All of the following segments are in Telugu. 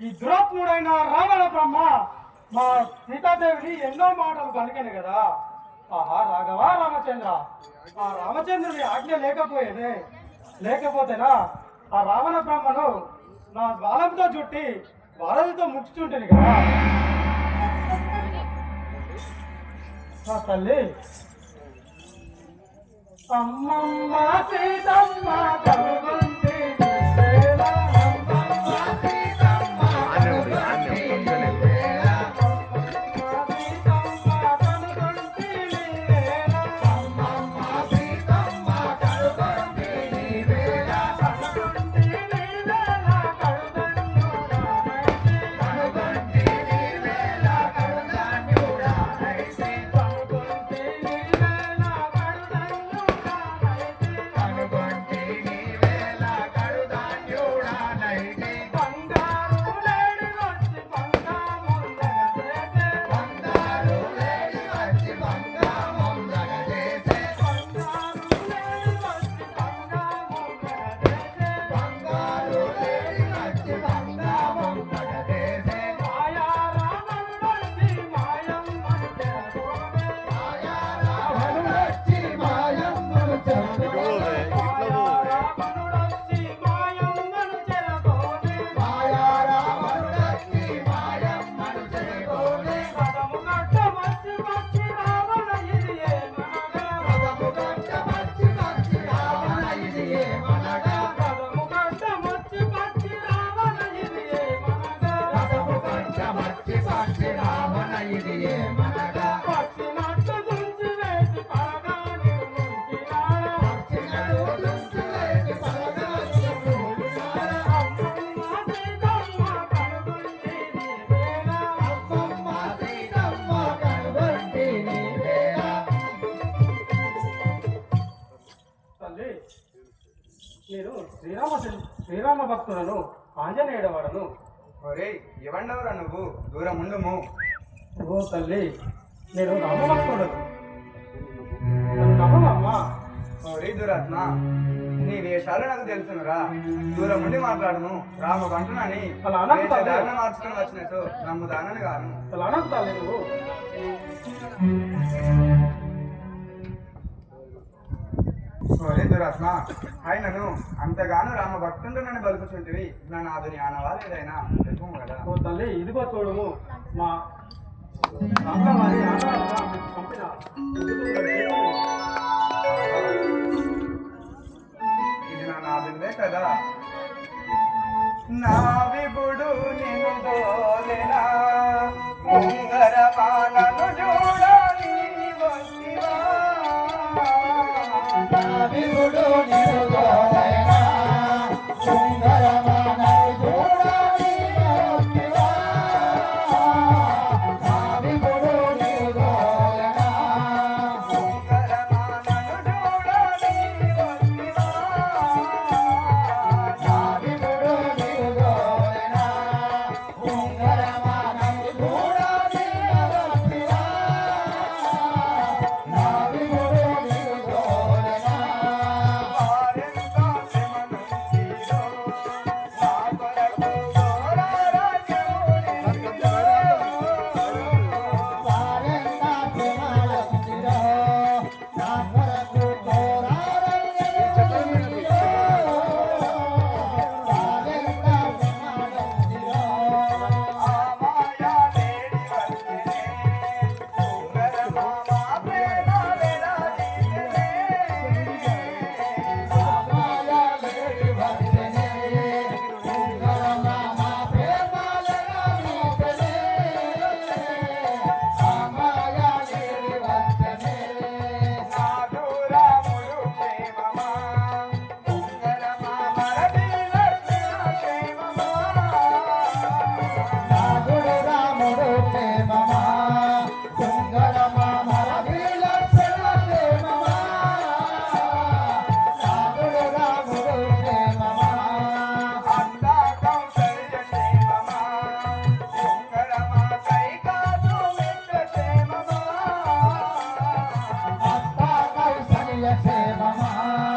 ఈ దురాత్ముడైన రావణ బ్రహ్మ మా సీతాదేవిని ఎన్నో మాటలు పలికాను కదా. ఆహా రాఘవా రామచంద్ర. ఆ రామచంద్రుని ఆజ్ఞ లేకపోయేదే లేకపోతేనా ఆ రావణ బ్రహ్మను నా బాలంతో చుట్టి వరదతో ముట్టుచుంటుంది కదా. నా తల్లి. అమ్మమ్మ సీతమ్మ కనుగొంటి భక్తులను ఆంజనేయుడు వాడను ఒరేయ్ ఎవండవరా నువ్వు? దూరం ఉండుము. ఓ తల్లి నేను రామభక్తుడను. నన్ను నమ్మమ్మా ఒరే దురాత్మ నీ వేషాలు నాకు తెలుసునురా. దూరం ఉండి మాట్లాడును రామ బంటునని అలా మార్చుకొని వచ్చినట్టు నమ్ముదానని గాను అనకు తల్లి నువ్వు. ఒరే దురాత్మ ఆయనను అంతగాను రామ భక్తుండు నన్ను బలుకుచుంటివి నా నాదుని ఆనవా లేదైనా చెప్పు కదా. ఓ తల్లి ఇదిగో చూడము. మా రామవారి పంపిన. ఇది నా నాదునివే కదా. నా విపుడు నిన్ను దోలెనా. ముంగర చూడాలి నా মামা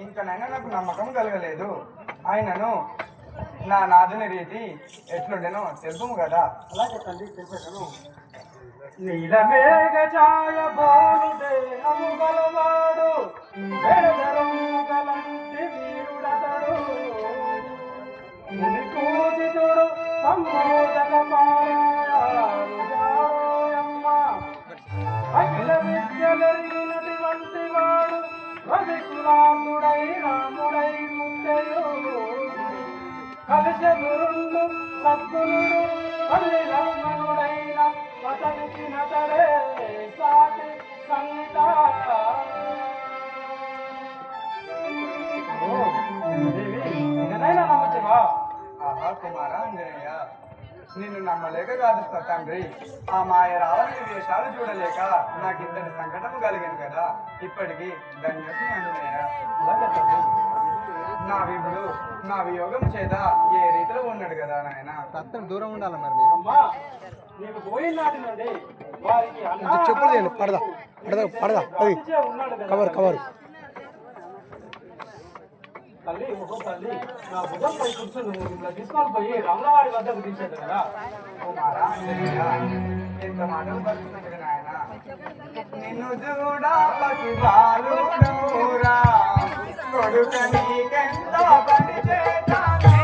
ఇంకనైనా నాకు నమ్మకం కలగలేదు. ఆయనను నా నాదుని రీతి ఎట్లుండెనో తెలుపుము కదా. నీలమేఘ ఛాయ దేహము గలవాడు గలంటి వీరుడతడు. పూజితుడు సంబోధన మాయారుగారోయమ్మ అఖిల విద్యలెరిగినటువంటి వాడు. రవికులాముడై రాముడై కలిసి కలిసెదురుండు సద్గురుడు పల్లి లక్ష్మణుడైన అతనికి నతడే సాటి సంత నమ్మచ్చేవా ఆహా కుమార ఆంజనేయ నిన్ను నమ్మలేక కాదు తండ్రి. ఆ మాయ రావని వేషాలు చూడలేక నాకు ఇంతటి సంకటము కలిగింది కదా. ఇప్పటికి ధన్యోసి. నా విభుడు నా వియోగం చేత ఏ రీతిలో ఉన్నాడు కదా నాయన? అత్తను దూరం ఉండాలి మరి అమ్మా నీకు పోయిన నాటి నుండి వారికి చెప్పులు పడదా, పడదా, పడదా, కవర్ కవర్. తల్లి ఓహో తల్లి. నా భుజం పై కూర్చొని ఇలా తీసుకొని పోయి రమణవారి వద్దకు తీసేది కదా. కుమారా ఎంత మాటలు పలుకుతుంది నాయన? నిన్ను చూడ కొడుక పని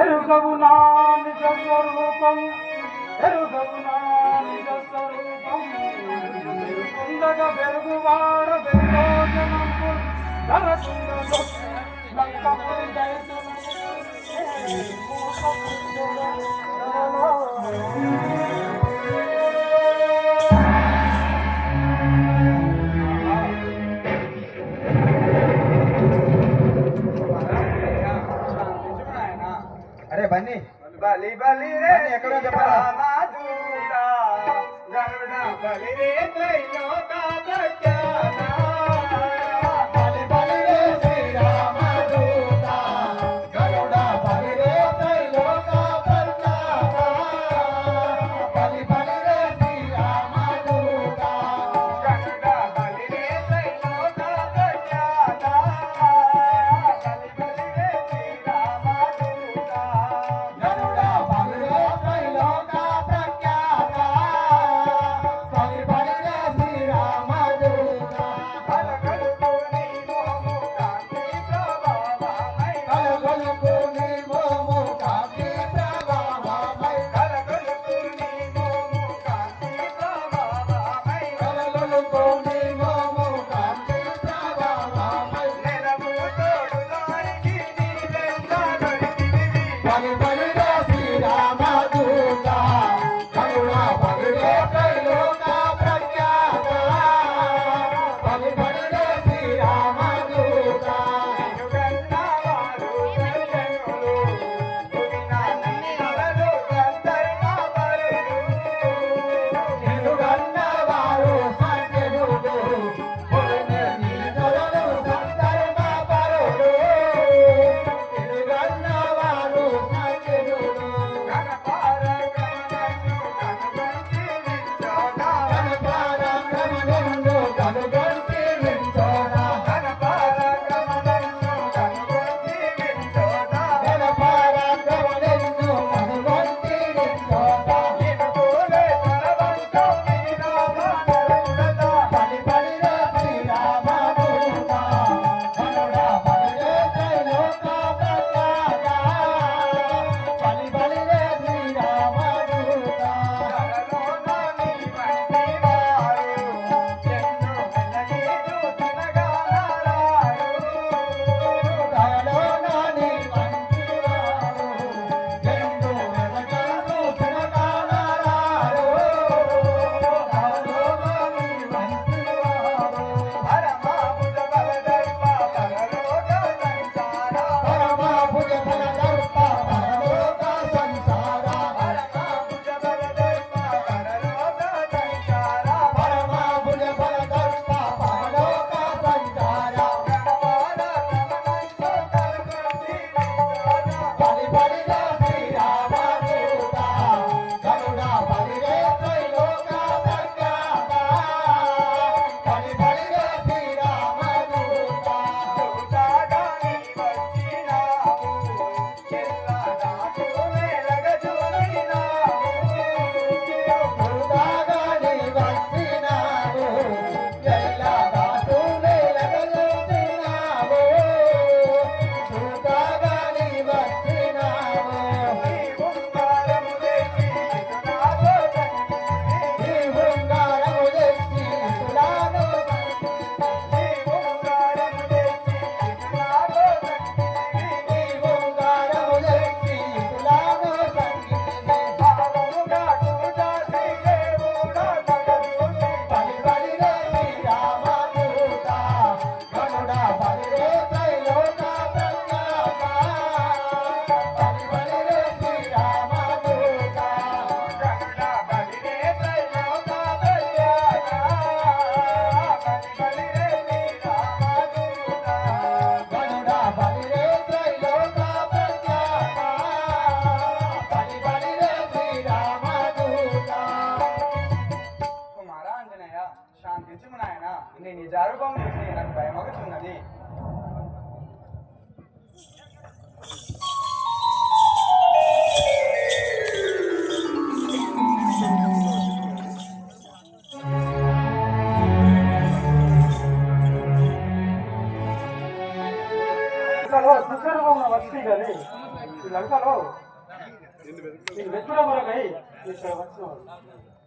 ఎరుగవునా నిజ స్వరూపం ఎరుగవునా నిజ స్వరూపం పెరుగువాడ పెరుగుజనంపు ధరతుందగ లంకపు बने। बलि बलि रे एकरो के परा मा दूरा गरुड़ा बलि रे नैयो का दके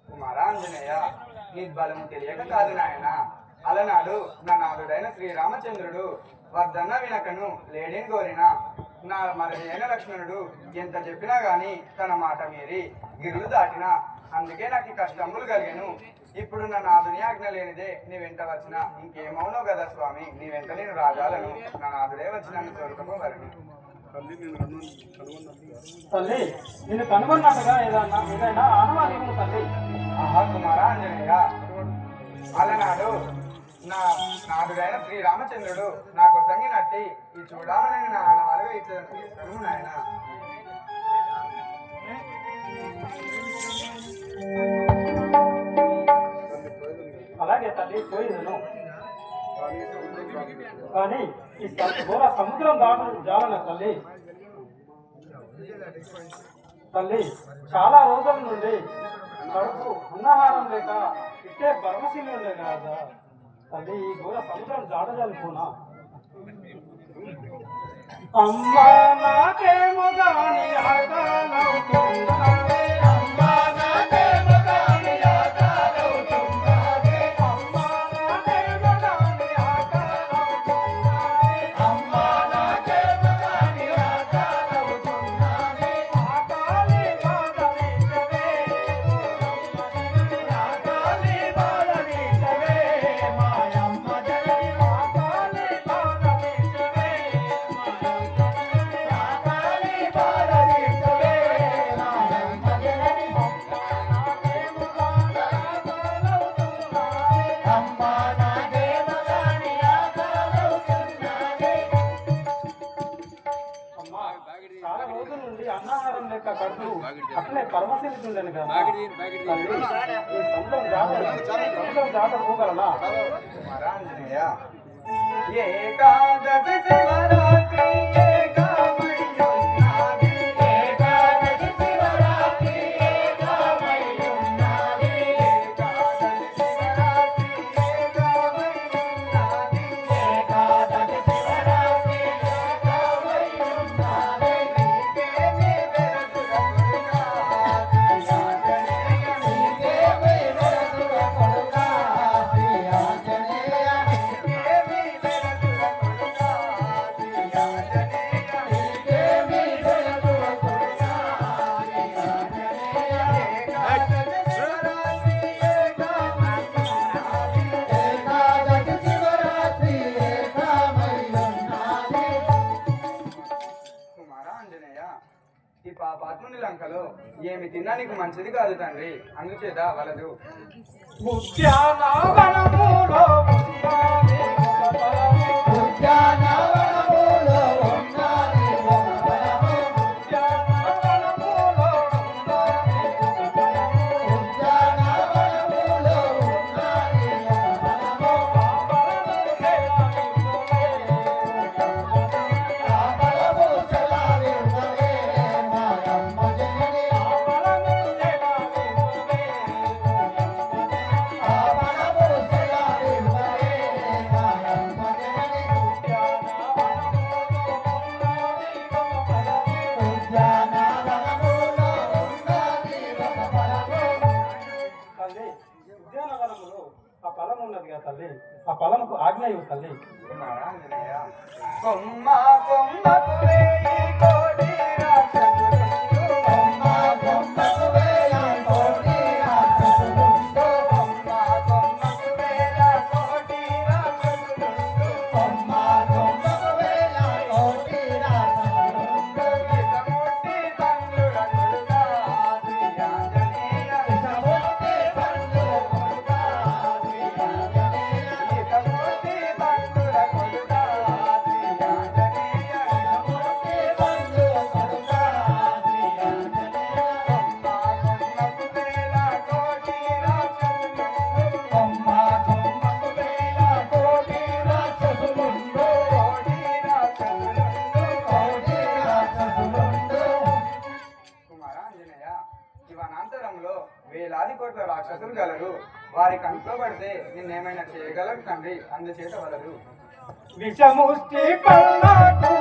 కుమారా అంజనేయ నీ బలము తెలియక కాదు నాయన. అలనాడు నా నాదుడైన శ్రీరామచంద్రుడు వద్దన్న వినకను లేడీని కోరిన నా మరణైన లక్ష్మణుడు ఎంత చెప్పినా గాని తన మాట మీరి గిరులు దాటిన. అందుకే నాకు ఈ కష్టములు కలిగాను. ఇప్పుడు నా నాదుని ఆజ్ఞ లేనిదే నీ వెంట వచ్చిన. ఇంకేమవునో కదా స్వామి నీ వెంట నేను రాగాలను నా నాదుడే వచ్చి నన్ను దొరకపోవరని తల్లి నేను కనుగొన్నట్టుగా ఏదన్నా ఏదైనా ఆనవాళ్ళు తల్లి. ఆహా కుమారా అంజనేయ అలనాడు. నా నాదుడైన శ్రీరామచంద్రుడు. నాకు సంగినట్టి ఈ చూడాలని నా ఆనవాలుగా ఇచ్చాను నాయన అలాగే తల్లి పోయిందను కానీ ఈ ఘోర సముద్రం దాట జాలన తల్లి. తల్లి చాలా రోజుల నుండి కడుపు అన్నహారం లేక ఇట్టే పరమశీలి ఉండే కదా తల్లి ఈ ఘోర సముద్రం జాడజాలిపోనా అమ్మా నాకేమో గాని ఆకలవుతున్నదే. రోజుల నుండి అన్నాహారం లేక కడుపు అట్లే పరమశిస్తుండను కదా. జాతర పోగలనా? ఏకాదశి శివరాత్రి ఈ పాపాత్ముని లంకలో ఏమి తిన్నా నీకు మంచిది కాదు తండ్రి. అందుచేత వలదు. ఉద్యానవనములో ఫలం తల్లి ఆ ఫలముకు ఆజ్ఞ ఇవ్వు తల్లి కుమారా కొమ్మ కంట్లో పడితే నిన్నేమైనా చేయగలం తండ్రి అందుచేత వలరు విషముష్టి పల్లకు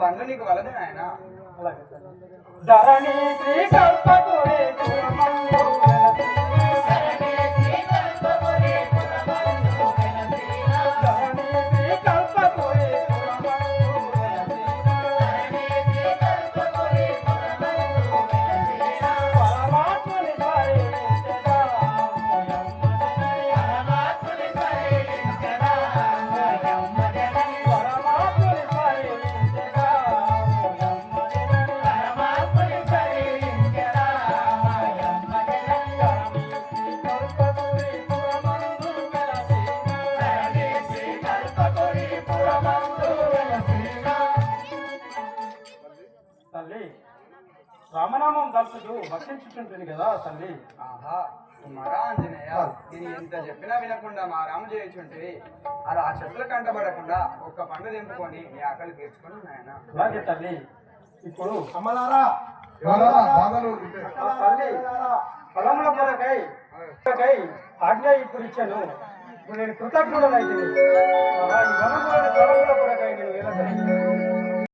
బండ్లు నీకు వలదు నాయన? ధరణి శ్రీ సంపద కూర్చుంటుంది కదా తల్లి? ఆహా మరా ఆంజనేయ నేను ఎంత చెప్పినా వినకుండా మా రామ చేయించుంటే అలా ఆ చెట్లు కంటబడకుండా ఒక్క పండు తెంపుకొని నీ ఆకలి తీర్చుకొని నాయన అలాగే తల్లి. ఇప్పుడు తల్లి ఆజ్ఞ ఇప్పుడు ఇచ్చాను ఇప్పుడు నేను కృతజ్ఞతలు అయితే నేను